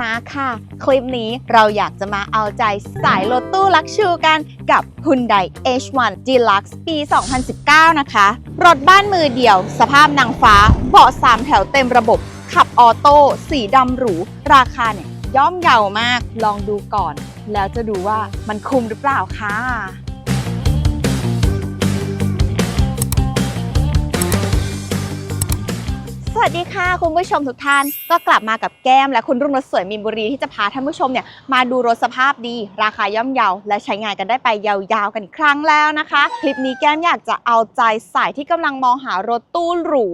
มาค่ะ คลิปนี้เราอยากจะมาเอาใจสายรถตู้ลักชูกันกับ Hyundai H1 Deluxe ปี 2019 นะคะ รถบ้านมือเดียว สภาพนางฟ้า เบาะ3แถวเต็มระบบ ขับออโต้ สีดำหรู ราคาเนี่ยย่อมเยาวมาก ลองดูก่อน แล้วจะดูว่ามันคุ้มหรือเปล่าค่ะ วัสดีค่ะ คุณผู้ชมทุกท่านก็กลับมากับแก้มและคุณรุ่งรถสวยมีนบุรีที่จะพาท่านผู้ชมเนี่ยมาดูรถสภาพดี ราคาย่อมเยา และใช้งานกันได้ไปยาวๆกันอีกครั้งแล้วนะคะ คลิปนี้แก้มอยากจะเอาใจสายที่กำลังมองหารถตู้หรู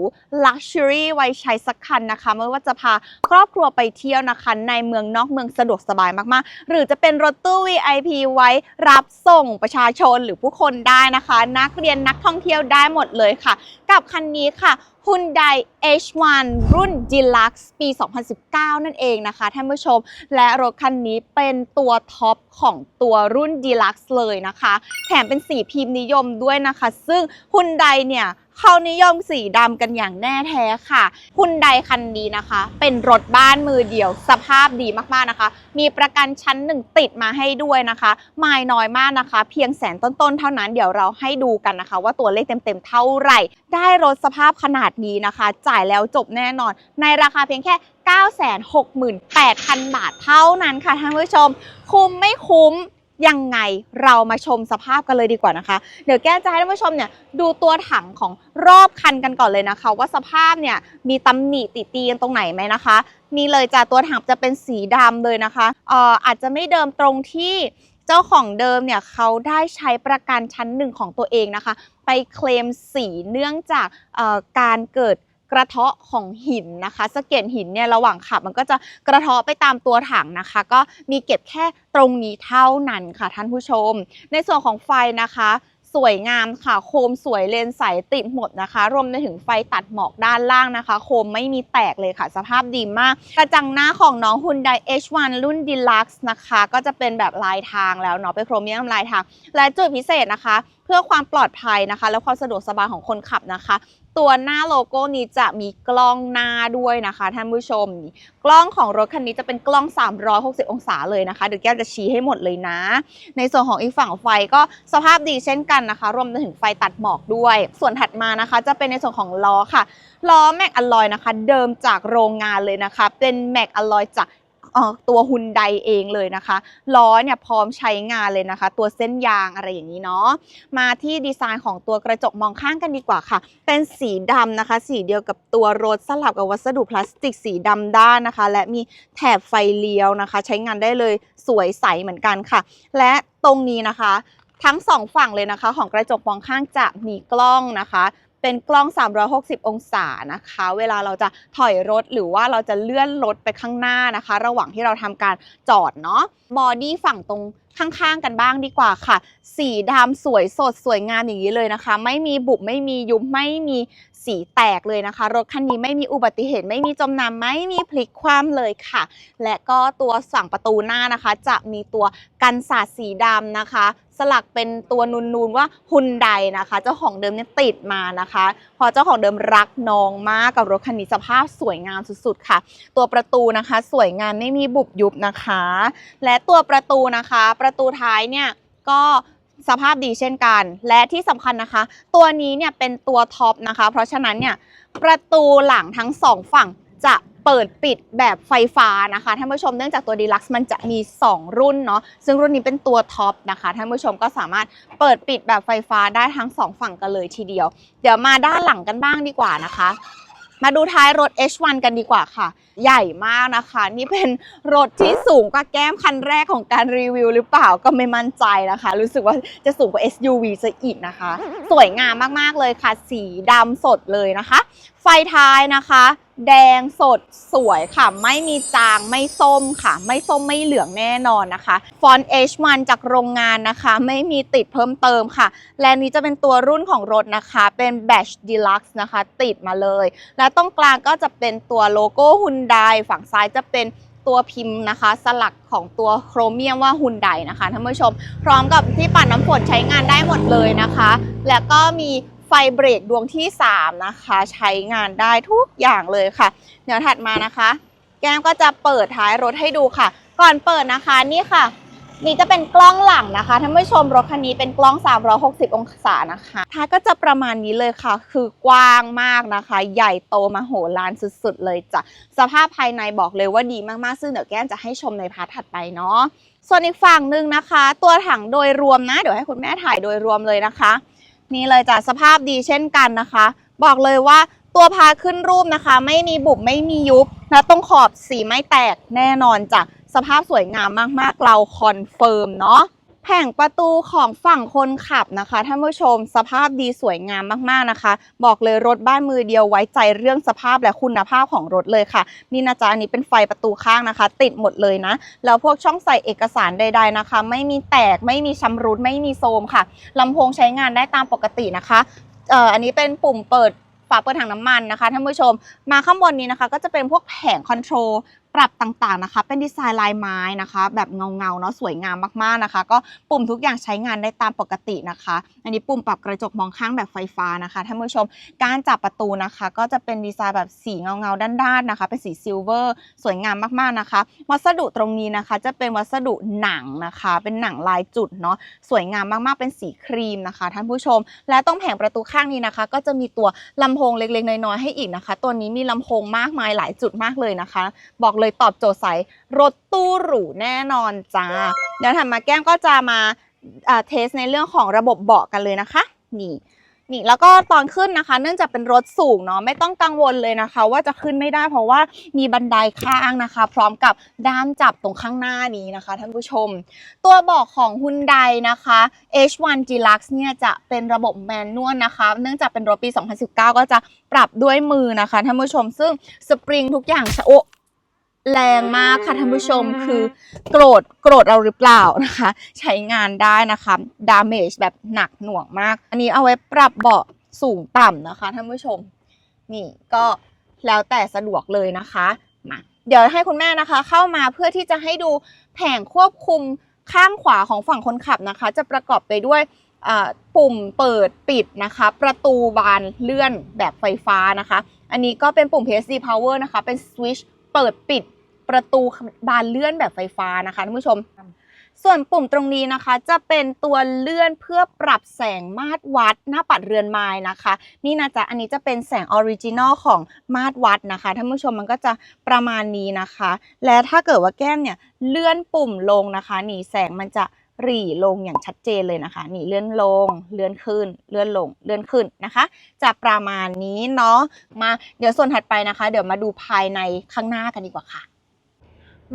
Luxury ไว้ใช้สักคันนะคะ ไม่ว่าจะพาครอบครัวไปเที่ยวนะคะ ในเมืองนอกเมืองสะดวกสบายมากๆ หรือจะเป็นรถตู้ VIP ไว้รับส่งประชาชนหรือผู้คนได้นะคะ นักเรียนนักท่องเที่ยวได้หมดเลยค่ะ กับคันนี้ค่ะ Hyundai H1 รุ่น Deluxe ปี 2019 นั่นเองนะคะท่านผู้ชม และรถคันนี้เป็นตัวท็อปของตัวรุ่น Deluxe เลยนะคะ แถมเป็นสีพิมพ์นิยมด้วยนะคะ ซึ่ง Hyundai เนี่ยเขานิยมสีดำกันอย่างแน่แท้ค่ะ Hyundai คันนี้นะคะ เป็นรถบ้านมือเดียว สภาพดีมากๆนะคะ มีประกันชั้นหนึ่งติดมาให้ด้วยนะคะไม่น้อยมากนะคะ เพียงแสนต้นๆ เท่านั้นเดี๋ยวเราให้ดูกันนะคะ ว่าตัวเลขเต็มๆ เท่าไหร่ ได้รถสภาพขนาดนี้นะคะ จ่ายแล้วจบแน่นอน ในราคาเพียงแค่968,000 บาทเท่านั้นค่ะท่านผู้ชม คุ้มไม่คุ้ม ยังไงเรามาชมสภาพกันเลยดีกว่านะคะ เดี๋ยวแก้จะให้ท่านผู้ชมเนี่ยดูตัวถังของรอบคันกันก่อนเลยนะคะ ว่าสภาพเนี่ยมีตำหนิติเตียนตรงไหนไหมนะคะ นี่เลยจ้ะตัวถังจะเป็นสีดำเลยนะคะเอ่ออาจจะไม่เดิมตรงที่เจ้าของเดิมเนี่ยเขาได้ใช้ประกันชั้นหนึ่งของตัวเองนะคะ ไปเคลมสีเนื่องจากเอ่อการเกิด กระเทาะของหินนะคะสะเก็ดหินเนี่ยระหว่างขับมันก็จะกระเทาะไปตามตัวถังนะคะ ก็มีเก็บแค่ตรงนี้เท่านั้นค่ะท่านผู้ชม ในส่วนของไฟนะคะสวยงามค่ะ โคมสวยเลนใสติดหมดนะคะ รวมไปถึงไฟตัดหมอกด้านล่างนะคะ โคมไม่มีแตกเลยค่ะ สภาพดีมาก กระจังหน้าของน้อง Hyundai H1 รุ่น Deluxe นะคะ ก็จะเป็นแบบลายทางแล้วเนาะเป็นโครเมียมลายทาง และจุดพิเศษนะคะ เพื่อความปลอดภัยนะคะ และความสะดวกสบายของคนขับนะคะ ตัวหน้าโลโก้นี้จะมีกล้องหน้าด้วยนะคะท่านผู้ชม กล้องของรถคันนี้จะเป็นกล้อง 360 องศาเลยนะคะเดี๋ยวแก้วจะชี้ให้หมดเลยนะ ในส่วนของอีกฝั่งไฟก็สภาพดีเช่นกันนะคะ รวมถึงไฟตัดหมอกด้วย ส่วนถัดมานะคะ จะเป็นในส่วนของล้อค่ะล้อแม็กอลลอยนะคะ เดิมจากโรงงานเลยนะคะ เป็นแม็กอลลอยจาก ตัวฮุนไดเองเลยนะคะ ล้อเนี่ยพร้อมใช้งานเลยนะคะ ตัวเส้นยางอะไรอย่างนี้เนาะมาที่ดีไซน์ของตัวกระจกมองข้างกันดีกว่าค่ะ เป็นสีดำนะคะ สีเดียวกับตัวรถสลับกับวัสดุพลาสติกสีดำด้านนะคะ และมีแถบไฟเลี้ยวนะคะ ใช้งานได้เลยสวยใสเหมือนกันค่ะ และตรงนี้นะคะทั้งสองฝั่งเลยนะคะ ของกระจกมองข้างจะมีกล้องนะคะ เป็นกล้อง 360 องศานะคะ เวลาเราจะถอยรถหรือว่าเราจะเลื่อนรถไปข้างหน้านะคะ ระหว่างที่เราทำการจอดเนาะบอดี้ฝั่งตรงข้างๆกันบ้างดีกว่าค่ะ สีดำสวยสดสวยงามอย่างนี้เลยนะคะ ไม่มีบุบไม่มียุบไม่มี สีแตกเลยนะคะ รถคันนี้ไม่มีอุบัติเหตุไม่มีจมน้ำไม่มีพลิกคว่ำเลยค่ะ และก็ตัวสั่งประตูหน้านะคะ จะมีตัวกันสาดสีดำนะคะ สลักเป็นตัวนูนๆว่าฮุนไดนะคะ เจ้าของเดิมเนี่ยติดมานะคะ พอเจ้าของเดิมรักน้องมากกับรถคันนี้สภาพสวยงามสุดๆค่ะ ตัวประตูนะคะ สวยงามไม่มีบุบยุบนะคะ และตัวประตูนะคะ ประตูท้ายเนี่ยก็ สภาพดีเช่นกัน และที่สำคัญนะคะ ตัวนี้เนี่ยเป็นตัวท็อปนะคะ เพราะฉะนั้นเนี่ยประตูหลังทั้งสองฝั่งจะเปิดปิดแบบไฟฟ้านะคะท่านผู้ชมเนื่องจากตัวดีลักซ์มันจะมี 2 รุ่นเนาะซึ่งรุ่นนี้เป็นตัวท็อปนะคะท่านผู้ชมก็สามารถเปิดปิดแบบไฟฟ้าได้ทั้งสองฝั่งกันเลยทีเดียว เดี๋ยวมาด้านหลังกันบ้างดีกว่านะคะ มาดูท้ายรถ H1 กันดีกว่าค่ะ ใหญ่มากนะคะ นี่เป็นรถที่สูงกว่าแก้มคันแรกของการรีวิวหรือเปล่าก็ไม่มั่นใจนะคะ รู้สึกว่าจะสูงกว่า SUV ซะอีกนะคะ สวยงามมากๆเลยค่ะ สีดำสดเลยนะคะไฟท้ายนะคะ แดงสดสวยค่ะ ไม่มีจางไม่ส้มค่ะ ไม่ส้มไม่เหลืองแน่นอนนะคะ ฟอนต์ H1 จากโรงงานนะคะ ไม่มีติดเพิ่มเติมค่ะ และนี้จะเป็นตัวรุ่นของรถนะคะ เป็น Batch Deluxe นะคะ ติดมาเลย และตรงกลางก็จะเป็นตัวโลโก้ฮุนไดฝั่งซ้ายจะเป็นตัวพิมพ์นะคะ สลักของตัวโครเมียมว่าฮุนไดนะคะท่านผู้ชม พร้อมกับที่ปัดน้ำฝนใช้งานได้หมดเลยนะคะ แล้วก็มี ไฟเบรกดวงที่ 3 นะคะ ใช้งานได้ทุกอย่างเลยค่ะ เดี๋ยวถัดมานะคะ แก้มก็จะเปิดท้ายรถให้ดูค่ะ ก่อนเปิดนะคะนี่ค่ะ นี่จะเป็นกล้องหลังนะคะท่านผู้ชมรถคันนี้เป็นกล้อง 360 องศานะคะท้ายก็จะประมาณนี้เลยค่ะ คือกว้างมากนะคะ ใหญ่โตมาโหฬารสุดๆ เลยจ้ะสภาพภายในบอกเลยว่าดีมากๆซึ่งเดี๋ยวแก้มจะให้ชมในพาร์ทถัดไปเนาะส่วนอีกฝั่งหนึ่งนะคะ ตัวถังโดยรวมนะ เดี๋ยวให้คุณแม่ถ่ายโดยรวมเลยนะคะ นี่เลยจ้ะสภาพดีเช่นกันนะคะ บอกเลยว่าตัวพาขึ้นรูปนะคะ ไม่มีบุบไม่มียุบนะตรงขอบสีไม่แตกแน่นอนจ้ะสภาพสวยงามมากๆเราคอนเฟิร์มเนาะ แผงประตูของฝั่งคนขับนะคะท่านผู้ชมสภาพดีสวยงามมากๆนะคะ บอกเลยรถบ้านมือเดียวไว้ใจเรื่องสภาพและคุณภาพของรถเลยค่ะ นี่นะจ๊ะอันนี้เป็นไฟประตูข้างนะคะ ติดหมดเลยนะแล้วพวกช่องใส่เอกสารใด ๆนะคะ ไม่มีแตกไม่มีชำรุดไม่มีโทมค่ะลำโพงใช้งานได้ตามปกตินะคะเอ่ออันนี้เป็นปุ่มเปิดฝาเปิดถังน้ำมันนะคะท่านผู้ชมมาข้างบนนี้นะคะ ก็จะเป็นพวกแผงคอนโทรล ปรับต่างๆนะคะ เป็นดีไซน์ลายไม้นะคะ แบบเงาๆเนาะสวยงามมากๆนะคะ ก็ปุ่มทุกอย่างใช้งานได้ตามปกตินะคะ อันนี้ปุ่มปรับกระจกมองข้างแบบไฟฟ้านะคะท่านผู้ชมการจับประตูนะคะ ก็จะเป็นดีไซน์แบบสีเงาๆด้านๆนะคะ เป็นสีซิลเวอร์สวยงามมากๆนะคะ วัสดุตรงนี้นะคะ จะเป็นวัสดุหนังนะคะ เป็นหนังลายจุดเนาะสวยงามมากๆเป็นสีครีมนะคะ ท่านผู้ชม และตรงแผงประตูข้างนี้นะคะ ก็จะมีตัวลำโพงเล็กๆน้อยๆให้อีกนะคะ ตัวนี้มีลำโพงมากมายหลายจุดมากเลยนะคะ บอกเลยตอบโจทย์สายรถตู้หรูแน่นอนจ้าเดี๋ยวถัดมาแก้มก็จะมาเทสในเรื่องของระบบเบาะกันเลยนะคะนี่นี่แล้วก็ตอนขึ้นนะคะ เนื่องจากเป็นรถสูงเนาะไม่ต้องกังวลเลยนะคะ ว่าจะขึ้นไม่ได้เพราะว่ามีบันไดข้างนะคะ พร้อมกับด้ามจับตรงข้างหน้านี้นะคะท่านผู้ชม ตัวเบอกของ Hyundai นะคะ H1 Deluxe เนี่ยจะเป็นระบบแมนนวลนะคะ เนื่องจากเป็นรถปี 2019 ก็จะปรับด้วยมือนะคะท่านผู้ชม ซึ่งสปริงทุกอย่างชะโอ แรงมากค่ะท่านผู้ชมคือโกรธโกรธเราหรือเปล่านะคะ ใช้งานได้นะคะดามจแบบหนักหน่วงมาก อันนี้เอาไว้ปรับเบาะสูงต่ำนะคะท่านผู้ชม นี่ก็แล้วแต่สะดวกเลยนะคะมาเดี๋ยวให้คุณแม่นะคะ เข้ามาเพื่อที่จะให้ดูแผงควบคุมข้างขวาของฝั่งคนขับนะคะ จะประกอบไปด้วยอ่าปุ่มเปิดปิดนะคะ ประตูบานเลื่อนแบบไฟฟ้านะคะ อันนี้ก็เป็นปุ่ม PSD Power นะคะ เป็นสวิตช์ เปิดปิดประตูบานเลื่อนแบบไฟฟ้านะคะท่านผู้ชม ส่วนปุ่มตรงนี้นะคะจะเป็นตัวเลื่อนเพื่อปรับแสงมาตรวัดหน้าปัดเรือนไม้นะคะ นี่นะจ๊ะอันนี้จะเป็นแสงออริจินอลของมาตรวัดนะคะท่านผู้ชมมันก็จะประมาณนี้นะคะ และถ้าเกิดว่าแก้มเนี่ยเลื่อนปุ่มลงนะคะ นี่แสงมันจะ หรี่ลงอย่างชัดเจนเลยนะคะ นี่เลื่อนลง เลื่อนขึ้น เลื่อนลง เลื่อนขึ้นนะคะ จะประมาณนี้เนาะ มา เดี๋ยวส่วนถัดไปนะคะ เดี๋ยวมาดูภายในข้างหน้ากันดีกว่าค่ะ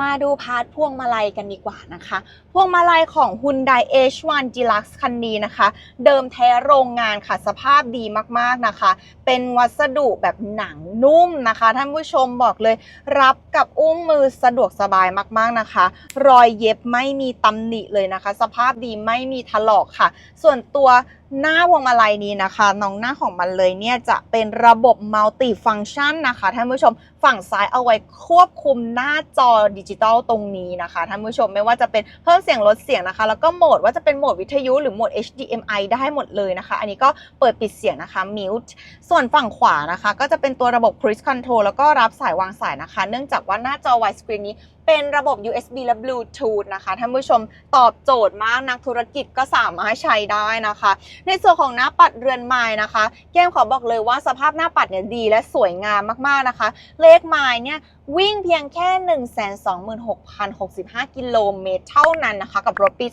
มาดูพาร์ทพวงมาลัยกันดีกว่านะคะ พวงมาลัยของ Hyundai H1 Deluxe คันนี้นะคะ เดิมแท้โรงงานค่ะสภาพดีมากๆนะคะ เป็นวัสดุแบบหนังนุ่มนะคะ ท่านผู้ชมบอกเลย รับกับอุ้งมือสะดวกสบายมากๆนะคะ รอยเย็บไม่มีตำหนิเลยนะคะ สภาพดีไม่มีถลอกค่ะ ส่วนตัวหน้าวงมาลัยนี้นะคะน้องหน้าของมันเลยเนี่ยจะเป็นระบบมัลติฟัง c t ชันนะคะท่านผู้ชมฝั่งซ้ายเอาไว้ควบคุมหน้าจอดิจิตอลตรงนี้นะคะท่านผู้ชมไม่ว่าจะเป็นเพิ่มเสียงลดเสียงนะคะ แล้วก็โหมดว่าจะเป็นโหมดวิทยุหรือโหมด HDMI ได้หมดเลยนะคะ อันนี้ก็เปิดปิดเสียงนะคะ mute ส่วนฝั่งขวานะคะ ก็จะเป็นตัวระบบ cruise control แล้วก็รับสายวางสายนะคะ เนื่องจากว่าหน้าจอ widescreen นี้ เป็นระบบ USB และ Bluetooth นะคะท่านผู้ชมตอบโจทย์มากนักธุรกิจก็สามารถใช้ได้นะคะ ในส่วนของหน้าปัดเรือนไม้นะคะ แก้มขอบอกเลยว่าสภาพหน้าปัดเนี่ยดีและสวยงามมากๆนะคะ เลขไม้เนี่ยวิ่งเพียงแค่ 126,065 กิโลเมตรเท่านั้นนะคะ กับรถปี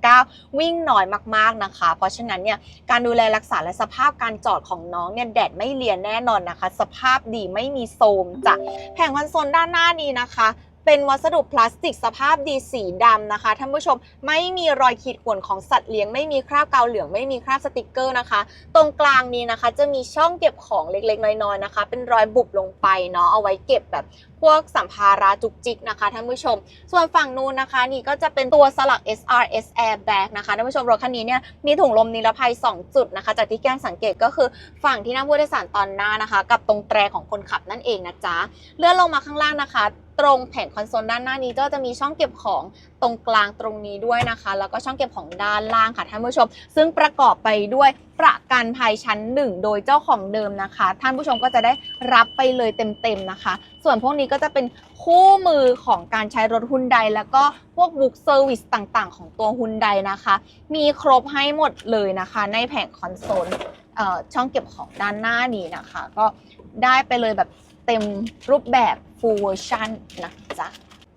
2019 วิ่งน้อยมากๆนะคะ เพราะฉะนั้นเนี่ยการดูแลรักษาและสภาพการจอดของน้องเนี่ยแดดไม่เลียนแน่นอนนะคะ สภาพดีไม่มีโทมจ้ะแผงคอนโซลด้านหน้านี้นะคะ เป็นวัสดุพลาสติกสภาพดีสีดำนะคะท่านผู้ชมไม่มีรอยขีดข่วนของสัตว์เลี้ยงไม่มีคราบกาวเหลืองไม่มีคราบสติกเกอร์นะคะ ตรงกลางนี้นะคะจะมีช่องเก็บของเล็กๆน้อยๆนะคะ เป็นรอยบุบลงไปเนาะเอาไว้เก็บแบบ พวกสัมภาระจุกจิกนะคะท่านผู้ชม ส่วนฝั่งนู้นนะคะนี่ก็จะเป็นตัวสลัก SRS Airbag นะคะท่านผู้ชมรถคันนี้เนี่ยมีถุงลมนิรภัย 2 จุดนะคะ จากที่แก้มสังเกตก็คือฝั่งที่นั่งผู้โดยสารตอนหน้านะคะ กับตรงแตรของคนขับนั่นเองนะจ๊ะเลื่อนลงมาข้างล่างนะคะตรงแผงคอนโซลด้านหน้านี้ก็จะมีช่องเก็บของตรงกลางตรงนี้ด้วยนะคะ แล้วก็ช่องเก็บของด้านล่างค่ะท่านผู้ชม ซึ่งประกอบไปด้วย ประกันภัยชั้นหนึ่งโดยเจ้าของเดิมนะคะ ท่านผู้ชมก็จะได้รับไปเลยเต็มๆนะคะ ส่วนพวกนี้ก็จะเป็นคู่มือของการใช้รถฮุนไดแล้วก็พวกบุ๊กเซอร์วิสต่างๆ ของตัวฮุนไดนะคะ มีครบให้หมดเลยนะคะ ในแผงคอนโซลช่องเก็บของด้านหน้านี้นะคะ ก็ได้ไปเลยแบบเต็มรูปแบบ full version นะจ๊ะ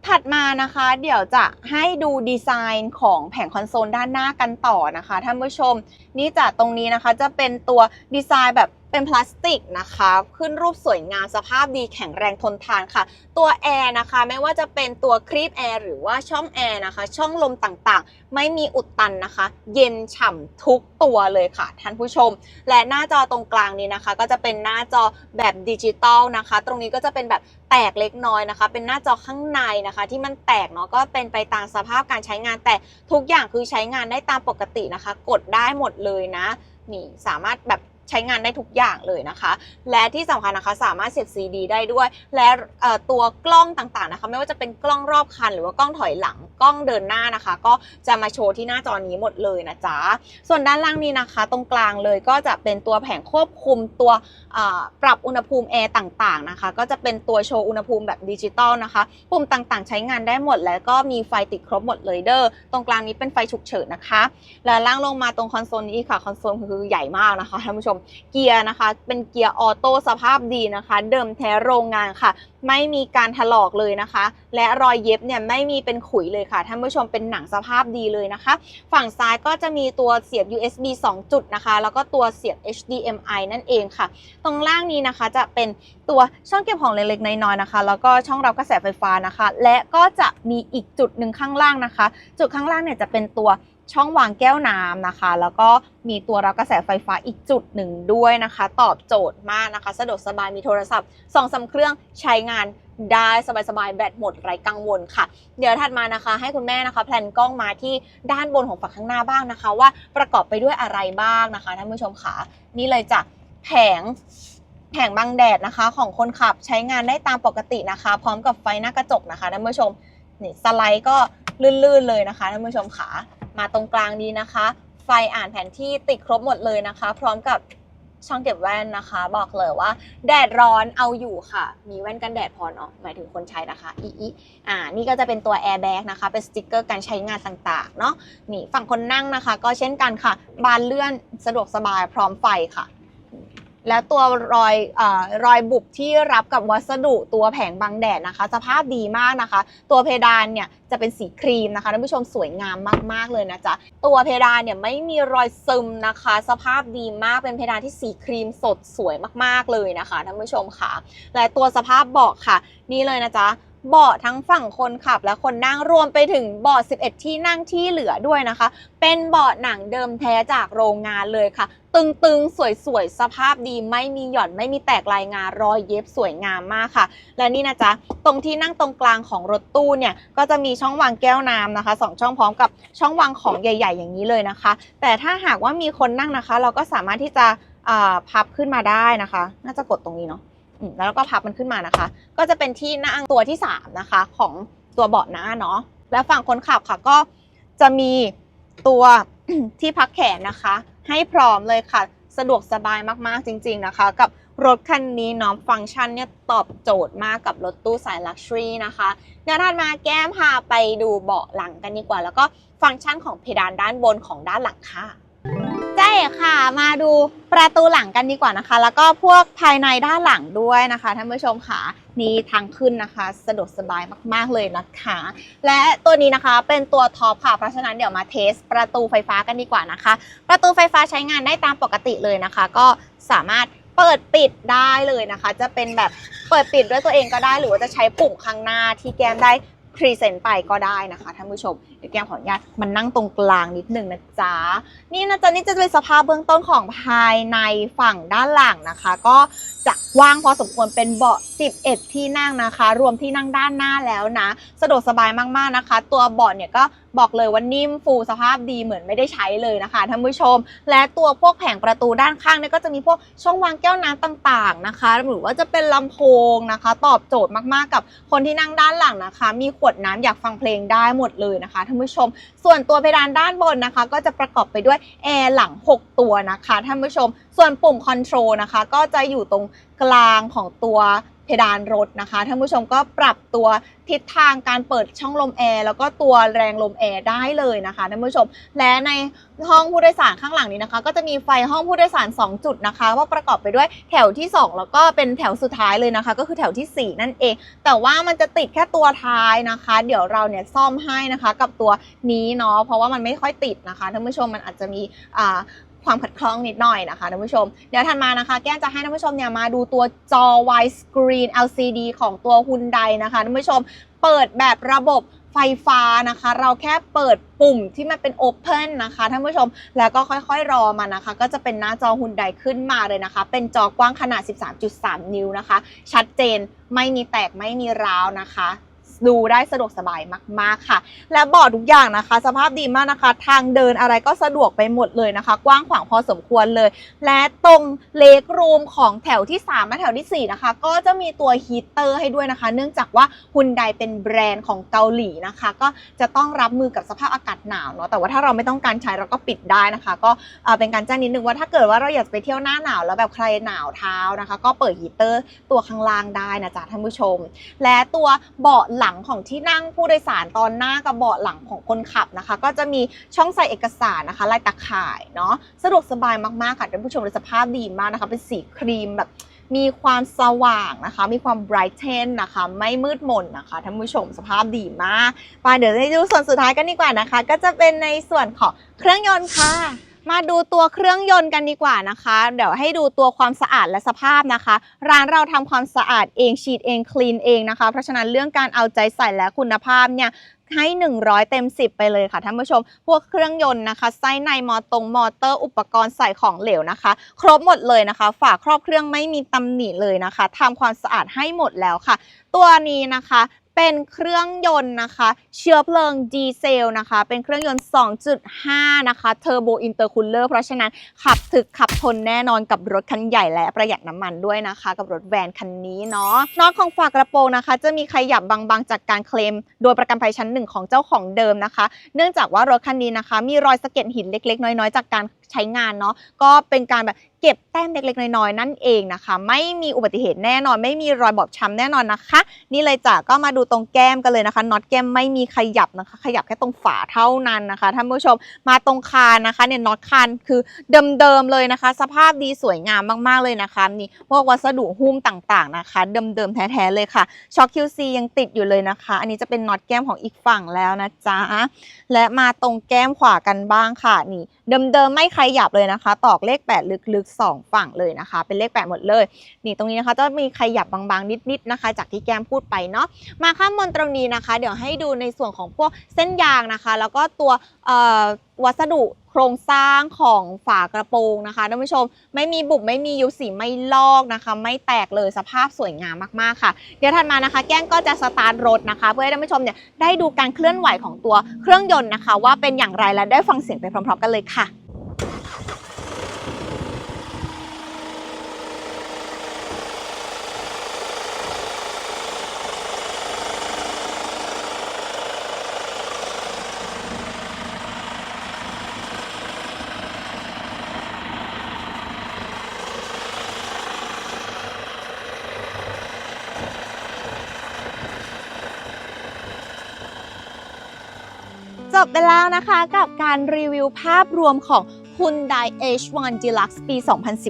ถัดมานะคะเดี๋ยวจะให้ดูดีไซน์ของแผงคอนโซลด้านหน้ากันต่อนะคะท่านผู้ชม นี่จากตรงนี้นะคะจะเป็นตัวดีไซน์แบบ เป็นพลาสติกนะคะ ขึ้นรูปสวยงามสภาพดีแข็งแรงทนทานค่ะ ตัวแอร์นะคะ ไม่ว่าจะเป็นตัวครีปแอร์หรือว่าช่องแอร์นะคะ ช่องลมต่างๆ ไม่มีอุดตันนะคะ เย็นฉ่ำทุกตัวเลยค่ะ ท่านผู้ชม และหน้าจอตรงกลางนี้นะคะ ก็จะเป็นหน้าจอแบบดิจิตอลนะคะ ตรงนี้ก็จะเป็นแบบแตกเล็กน้อยนะคะ เป็นหน้าจอข้างในนะคะ ที่มันแตกเนาะก็เป็นไปตามสภาพการใช้งาน แต่ทุกอย่างคือใช้งานได้ตามปกตินะคะ กดได้หมดเลยนะนี่สามารถแบบ ใช้งานได้ทุกอย่างเลยนะคะ และที่สำคัญนะคะสามารถเสียบ CD ได้ด้วย และตัวกล้องต่างๆนะคะ ไม่ว่าจะเป็นกล้องรอบคัน หรือว่ากล้องถอยหลังกล้องเดินหน้านะคะ ก็จะมาโชว์ที่หน้าจอนี้หมดเลยนะจ๊ะส่วนด้านล่างนี้นะคะ ตรงกลางเลยก็จะเป็นตัวแผงควบคุมตัวปรับอุณหภูมิแอร์ต่างๆนะคะ ก็จะเป็นตัวโชว์อุณหภูมิแบบดิจิตอลนะคะปุ่มต่างๆ ใช้งานได้หมด แล้วก็มีไฟติดครบหมดเลยเด้อตรงกลางนี้เป็นไฟฉุกเฉินนะคะ แล้วล่างลงมาตรงคอนโซลนี้ค่ะคอนโซลคือใหญ่มากนะคะท่านผู้ชมเกียร์นะคะ เป็นเกียร์ออโต้สภาพดีนะคะ เดิมแท้โรงงานค่ะ ไม่มีการถลอกเลยนะคะ และรอยเย็บเนี่ยไม่มีเป็นขุยเลยค่ะท่านผู้ชมเป็นหนังสภาพดีเลยนะคะ ฝั่งซ้ายก็จะมีตัวเสียบ USB 2 จุดนะคะ แล้วก็ตัวเสียบ HDMI นั่นเองค่ะ ตรงล่างนี้นะคะจะเป็นตัวช่องเก็บของเล็กๆน้อยๆนะคะ แล้วก็ช่องรับกระแสไฟฟ้านะคะ และก็จะมีอีกจุดหนึ่งข้างล่างนะคะ จุดข้างล่างเนี่ยจะเป็นตัว ช่องวางแก้วน้ำนะคะ แล้วก็มีตัวรับกระแสไฟฟ้าอีกจุดหนึ่งด้วยนะคะ ตอบโจทย์มากนะคะ สะดวกสบายมีโทรศัพท์สองสามเครื่องใช้งานได้สบายๆ แบตหมดไร้กังวลค่ะ เดี๋ยวถัดมานะคะ ให้คุณแม่นะคะแพลนกล้องมาที่ด้านบนของฝั่งข้างหน้าบ้างนะคะ ว่าประกอบไปด้วยอะไรบ้างนะคะท่านผู้ชมค่ะนี่เลยจ้ะแผงแผงบังแดดนะคะ ของคนขับใช้งานได้ตามปกตินะคะ พร้อมกับไฟหน้ากระจกนะคะท่านผู้ชมนี่สไลด์ก็ลื่นๆเลยนะคะท่านผู้ชมขา มาตรงกลางนี้นะคะ ไฟอ่านแผนที่ติดครบหมดเลยนะคะ พร้อมกับช่องเก็บแว่นนะคะ บอกเลยว่า แดดร้อนเอาอยู่ค่ะ มีแว่นกันแดดพอเนาะหมายถึงคนใช้นะคะอีอีอ่านี่ก็จะเป็นตัวแอร์แบ็กนะคะ เป็นสติกเกอร์การใช้งานต่างๆเนาะนี่ฝั่งคนนั่งนะคะ ก็เช่นกันค่ะ บานเลื่อนสะดวกสบายพร้อมไฟค่ะ แล้วตัวรอยอรอยบุบที่รับกับวัสดุตัวแผงบังแดดนะคะ สภาพดีมากนะคะ ตัวเพดานเนี่ยจะเป็นสีครีมนะคะท่านผู้ชมสวยงามมากๆเลยนะจ๊ะตัวเพดานเนี่ยไม่มีรอยซึมนะคะ สภาพดีมากเป็นเพดานที่สีครีมสดสวยมากๆเลยนะคะท่านผู้ชมค่ะ และตัวสภาพเบาะค่ะ นี่เลยนะจ๊ะ เบาะทั้งฝั่งคนขับและคนนั่งรวมไปถึงเบาะ 11 ที่นั่งที่เหลือด้วยนะคะ เป็นเบาะหนังเดิมแท้จากโรงงานเลยค่ะ ตึงๆ สวยๆ สภาพดีไม่มีหย่อนไม่มีแตกลายงารอยเย็บสวยงามมากค่ะ และนี่นะจ๊ะ ตรงที่นั่งตรงกลางของรถตู้เนี่ย ก็จะมีช่องวางแก้วน้ำนะคะสองช่องพร้อมกับช่องวางของใหญ่ ๆ อย่างนี้เลยนะคะ แต่ถ้าหากว่ามีคนนั่งนะคะ เราก็สามารถที่จะพับขึ้นมาได้นะคะ น่าจะกดตรงนี้เนาะ แล้วเราก็พับมันขึ้นมานะคะ ก็จะเป็นที่นั่งตัวที่สามนะคะ ของตัวเบาะหน้าเนาะและฝั่งคนขับค่ะก็จะมีตัวที่พักแขนนะคะ ให้พร้อมเลยค่ะ สะดวกสบายมากๆจริง ๆนะคะ กับรถคันนี้เนาะฟังก์ชันเนี่ยตอบโจทย์มากกับรถตู้สายลักชัวรี่นะคะเดี๋ยวถัดมาแก้มพาไปดูเบาะหลังกันดีกว่า แล้วก็ฟังก์ชันของเพดานด้านบนของด้านหลังค่ะ ใช่ค่ะมาดูประตูหลังกันดีกว่านะคะ แล้วก็พวกภายในด้านหลังด้วยนะคะท่านผู้ชมค่ะนี่ทางขึ้นนะคะ สะดวกสบายมากๆเลยนะคะ และตัวนี้นะคะเป็นตัวท็อปค่ะเพราะฉะนั้นเดี๋ยวมาเทสประตูไฟฟ้ากันดีกว่านะคะ ประตูไฟฟ้าใช้งานได้ตามปกติเลยนะคะ ก็สามารถเปิดปิดได้เลยนะคะ จะเป็นแบบเปิดปิดด้วยตัวเองก็ได้ หรือว่าจะใช้ปุ่มข้างหน้าที่แก้มได้พรีเซนต์ไปก็ได้นะคะท่านผู้ชม ดี๋ยวแก้มขออนุญาตมันนั่งตรงกลางนิดนึงนะจ๊ะนี่นะจ๊ะนี่จะเป็นสภาพเบื้องต้นของภายในฝั่งด้านหลังนะคะ ก็จะกว้างพอสมควรเป็นเบาะ 11 ที่นั่งนะคะ รวมที่นั่งด้านหน้าแล้วนะ สะดวกสบายมากๆนะคะ ตัวเบาะเนี่ยก็บอกเลยว่านิ่มฟูสภาพดีเหมือนไม่ได้ใช้เลยนะคะท่านผู้ชม และตัวพวกแผงประตูด้านข้างเนี่ยก็จะมีพวกช่องวางแก้วน้ำต่างๆนะคะ หรือว่าจะเป็นลำโพงนะคะ ตอบโจทย์มากๆกับคนที่นั่งด้านหลังนะคะ มีคกดน้ำอยากฟังเพลงได้หมดเลยนะคะานผู้ชม ส่วนตัวเพดานด้านบนนะคะ ก็จะประกอบไปด้วยแอร์หลัง 6 ตัวนะคะท่านผู้ชม ส่วนปุ่มคอนโทรลนะคะ ก็จะอยู่ตรงกลางของตัว ดานรถนะคะท่านผู้ชมก็ปรับตัวทิศทางการเปิดช่องลมแอร์แล้วก็ตัวแรงลมแอร์ได้เลยนะคะท่านผู้ชม และในห้องผู้โดยสารข้างหลังนี้นะคะ ก็จะมีไฟห้องผู้โดยสาร 2 จุดนะคะว่าประกอบไปด้วยแถวที่ 2 แล้วก็เป็นแถวสุดท้ายเลยนะคะ ก็คือแถวทีสี่4 นั่นเอง แต่ว่ามันจะติดแค่ตัวท้ายนะคะ เดี๋ยวเราเนี่ยซ่อมให้นะคะกับตัวนี้เนาะเพราะว่ามันไม่ค่อยติดนะคะท่านผู้ชมมันอาจจะมีอ่า ความขัดข้องนิดหน่อยนะคะท่านผู้ชม เดี๋ยวถัดมานะคะ แก้มจะให้ท่านผู้ชมเนี่ยมาดูตัวจอ wide screen LCD ของตัว Hyundai นะคะท่านผู้ชมเปิดแบบระบบไฟฟ้านะคะ เราแค่เปิดปุ่มที่มันเป็น Open นะคะท่านผู้ชมแล้วก็ค่อยๆรอมันนะคะ ก็จะเป็นหน้าจอ Hyundai ขึ้นมาเลยนะคะ เป็นจอกว้างขนาด 13.3 นิ้วนะคะ ชัดเจนไม่มีแตกไม่มีร้าวนะคะ ดูได้สะดวกสบายมากๆค่ะ และเบาะทุกอย่างนะคะ สภาพดีมากนะคะ ทางเดินอะไรก็สะดวกไปหมดเลยนะคะ กว้างขวางพอสมควรเลย และตรงเลกรูมของแถวที่ 3 และแถวทีสี่ 4 นะคะ ก็จะมีตัวฮีเตอร์ให้ด้วยนะคะ เนื่องจากว่าฮุนไดเป็นแบรนด์ของเกาหลีนะคะ ก็จะต้องรับมือกับสภาพอากาศหนาวเนาะแต่ว่าถ้าเราไม่ต้องการใช้เราก็ปิดได้นะคะ ก็เป็นการแจ้งนิดนึงว่าถ้าเกิดว่าเราอยากไปเที่ยวหน้าหนาวแล้วแบบใครหนาวเท้านะคะ ก็เปิดฮีเตอร์ตัวข้างล่างได้นะจ๊ะท่านผู้ชม และตัวเบาะหลังของที่นั่งผู้โดยสารตอนหน้ากับเบาะหลังของคนขับนะคะ ก็จะมีช่องใส่เอกสารนะคะลายตะข่ายเนาะสะดวกสบายมากๆค่ะท่านผู้ชมสภาพดีมากนะคะ เป็นสีครีมแบบมีความสว่างนะคะ มีความ brighten นะคะ ไม่มืดมนนะคะ ท่านผู้ชมสภาพดีมากไปเดี๋ยวให้ดูส่วนสุดท้ายกันดีกว่านะคะ ก็จะเป็นในส่วนของเครื่องยนต์ค่ะ มาดูตัวเครื่องยนต์กันดีกว่านะคะ เดี๋ยวให้ดูตัวความสะอาดและสภาพนะคะ ร้านเราทำความสะอาดเองฉีดเองคลีนเองนะคะ เพราะฉะนั้นเรื่องการเอาใจใส่และคุณภาพเนี่ยให้ 100 เต็ม 10 ไปเลยค่ะท่านผู้ชม พวกเครื่องยนต์นะคะ ไส้ในมอตรงมอเตอร์ อุปกรณ์ใส่ของเหลวนะคะ ครบหมดเลยนะคะ ฝาครอบเครื่องไม่มีตำหนิเลยนะคะทำความสะอาดให้หมดแล้วค่ะ ตัวนี้นะคะ เป็นเครื่องยนต์นะคะ เชื้อเพลิงดีเซลนะคะ เป็นเครื่องยนต์ 2.5 นะคะเทอร์โบอินเตอร์คูลเลอร์เพราะฉะนั้นขับถึกขับทนแน่นอนกับรถคันใหญ่และประหยัดน้ำมันด้วยนะคะ กับรถแวนคันนี้เนาะน็อตของฝากระโปรงนะคะ จะมีขยับบางๆ จากการเคลม โดยประกันภัยชั้นหนึ่งของเจ้าของเดิมนะคะ เนื่องจากว่ารถคันนี้นะคะ มีรอยสะเก็ดหินเล็กๆ น้อยๆ จากการ ใช้งานเนาะก็เป็นการแบบเก็บแต้มเล็กๆน้อยๆนั่นเองนะคะ ไม่มีอุบัติเหตุแน่นอน ไม่มีรอยบอบช้ำแน่นอนนะคะ นี่เลยจ้ะก็มาดูตรงแก้มกันเลยนะคะน็อตแก้มไม่มีขยับนะคะ ขยับแค่ตรงฝาเท่านั้นนะคะท่านผู้ชมมาตรงคานนะคะเนี่ยน็อตคานคือเดิมๆเลยนะคะ สภาพดีสวยงามมากๆเลยนะคะนี่พวกวัสดุหุ้มต่างๆนะคะ เดิมๆแท้ๆเลยค่ะช็อค QC ยังติดอยู่เลยนะคะ อันนี้จะเป็นน็อตแก้มของอีกฝั่งแล้วนะจ๊ะและมาตรงแก้มขวากันบ้างค่ะนี่เดิมๆไม่ขยับเลยนะคะ ตอกเลข 8 ลึกๆ 2 ฝั่งเลยนะคะ เป็นเลข 8 หมดเลย นี่ตรงนี้นะคะจะมีขยับบางๆ นิดๆนะคะ จากที่แก้มพูดไปเนาะมาข้ามบนตรงนี้นะคะ เดี๋ยวให้ดูในส่วนของพวกเส้นยางนะคะ แล้วก็ตัววัสดุโครงสร้างของฝากระโปรงนะคะท่านผู้ชม ไม่มีบุบไม่มียุบสีไม่ลอกนะคะ ไม่แตกเลยสภาพสวยงามมากๆค่ะ เดี๋ยวถัดมานะคะ แก้งก็จะสตาร์ทรถนะคะ เพื่อให้ท่านผู้ชมเนี่ยได้ดูการเคลื่อนไหวของตัวเครื่องยนต์นะคะ ว่าเป็นอย่างไรและได้ฟังเสียงไปพร้อม ๆ กันเลยค่ะ จ บไปแล้วนะคะกับการรีวิวภาพรวมของ Hyundai H1 Deluxe ปี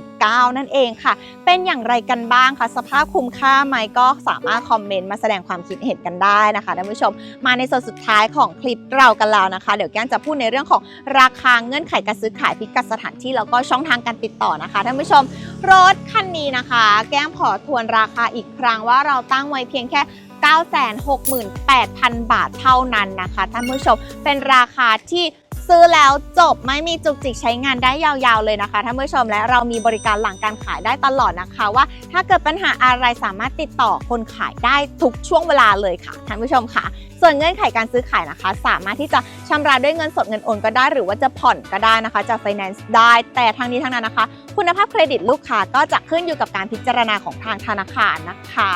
2019 นั่นเองค่ะ เป็นอย่างไรกันบ้างคะ สภาพคุ้มค่าไหมก็สามารถคอมเมนต์มาแสดงความคิดเห็นกันได้นะคะท่านผู้ชม มาในส่วนสุดท้ายของคลิปเรากันแล้วนะคะ เดี๋ยวแก้มจะพูดในเรื่องของราคาเงื่อนไขการซื้อขายพิกัดสถานที่แล้วก็ช่องทางการติดต่อนะคะท่านผู้ชม รถคันนี้นะคะ แก้มขอทวนราคาอีกครั้งว่าเราตั้งไว้เพียงแค่ 968,000 บาทเท่านั้นนะคะท่านผู้ชมเป็นราคาที่ซื้อแล้วจบไม่มีจุกจิกใช้งานได้ยาวๆเลยนะคะท่านผู้ชมและเรามีบริการหลังการขายได้ตลอดนะคะ ว่าถ้าเกิดปัญหาอะไรสามารถติดต่อคนขายได้ทุกช่วงเวลาเลยค่ะท่านผู้ชมค่ะ ส่วนเงื่อนไขการซื้อขายนะคะ สามารถที่จะชำระด้วยเงินสดเงินโอนก็ได้ หรือว่าจะผ่อนก็ได้นะคะ จะไฟแนนซ์ได้ แต่ทั้งนี้ทั้งนั้นนะคะ คุณภาพเครดิตลูกค้าก็จะขึ้นอยู่กับการพิจารณาของทางธนาคารนะคะ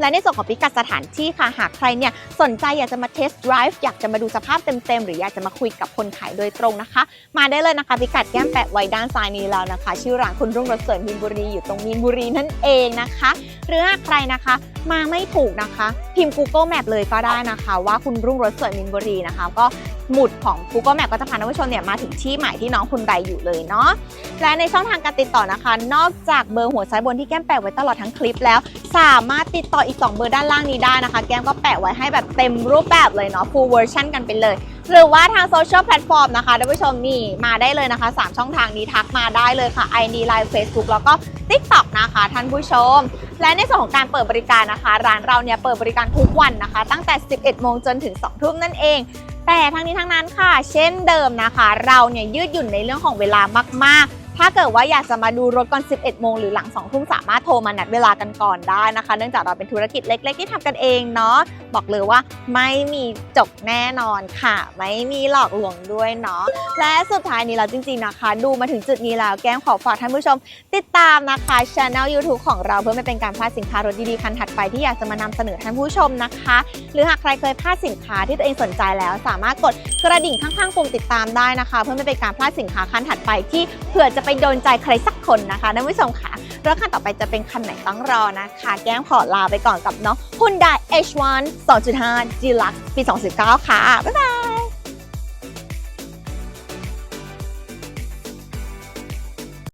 และในส่วนของพิกัดสถานที่ค่ะ หากใครเนี่ยสนใจอยากจะมาเทสต์ไดรฟ์อยากจะมาดูสภาพเต็มๆ หรืออยากจะมาคุยกับคนขายโดยตรงนะคะ มาได้เลยนะคะ พิกัดแก้มแปะไว้ด้านซ้ายนี้แล้วนะคะ ชื่อร้านคุณรุ่งรถเสริมมีนบุรีอยู่ตรงมีนบุรีนั่นเองนะคะ หรือหากใครนะคะมาไม่ถูกนะคะ พิมพ์ Google Map เลยก็ได้นะคะ ว่าคุณรุ่งรถสริมมีนบุรีนะคะ ก็หมุดของ Google Map ก็จะพาท่านผู้ชมเนี่ยมาถึงที่หมายที่น้องคุณใดอยู่เลยเนาะและในช่องทางการติดต่อนะคะ นอกจากเบอร์หัวซ้ายบนที่แก้มแปะไว้ตลอดทั้งคลิปแล้ว สามารถติดต่ออีก 2 เบอร์ด้านล่างนี้ได้นะคะ แก้มก็แปะไว้ให้แบบเต็มรูปแบบเลยเนาะ full version กันไปเลย หรือว่าทางโซเชียลแพลตฟอร์มนะคะท่านผู้ชมนี่มาได้เลยนะคะ 3 ช่องทางนี้ทักมาได้เลยค่ะ ID Line Facebook แล้วก็ TikTok นะคะท่านผู้ชม และในส่วนของการเปิดบริการนะคะ ร้านเราเนี่ยเปิดบริการทุกวันนะคะ ตั้งแต่ 11 โมงจนถึง 2 ทุ่มนั่นเอง แต่ทั้งนี้ทั้งนั้นค่ะ เช่นเดิมนะคะ เราเนี่ยยืดหยุ่นในเรื่องของเวลามากๆ ถ้าเกิดว่าอยากจะมาดูรถก่อน 11 โมงหรือหลัง 2 ทุ่มสามารถโทรมานัดเวลากันก่อนได้นะคะ เนื่องจากเราเป็นธุรกิจเล็ก ๆ ที่ทำกันเองเนาะ บอกเลยว่าไม่มีจบแน่นอนค่ะ ไม่มีหลอกลวงด้วยเนาะ และสุดท้ายนี้แล้วจริง ๆนะคะ ดูมาถึงจุดนี้แล้วแก้มขอฝากท่านผู้ชม ติดตามนะคะช anel YouTube ของเราเพื่อไม่เป็นการพลาดสินค้ารถดีๆคันถัดไปที่อยากจะมานำเสนอท่านผู้ชมนะคะ หรือหากใครเคยพลาดสินค้าที่ตัวเองสนใจแล้ว สามารถกดกระดิ่งข้างๆปุ่มติดตามได้นะคะ เพื่อไม่เป็นการพลาดสินค้าคันถัดไปที่เผื่อจะไปโดนใจใครสักคนนะคะท่านผู้ชมค่ะรถคันต่อไปจะเป็นคันไหนต้องรอนะคะ แก้มขอลาไปก่อนกับน้อง Hyundai H1 2.5 Deluxe ปี 2019 ค่ะ บ๊ายบาย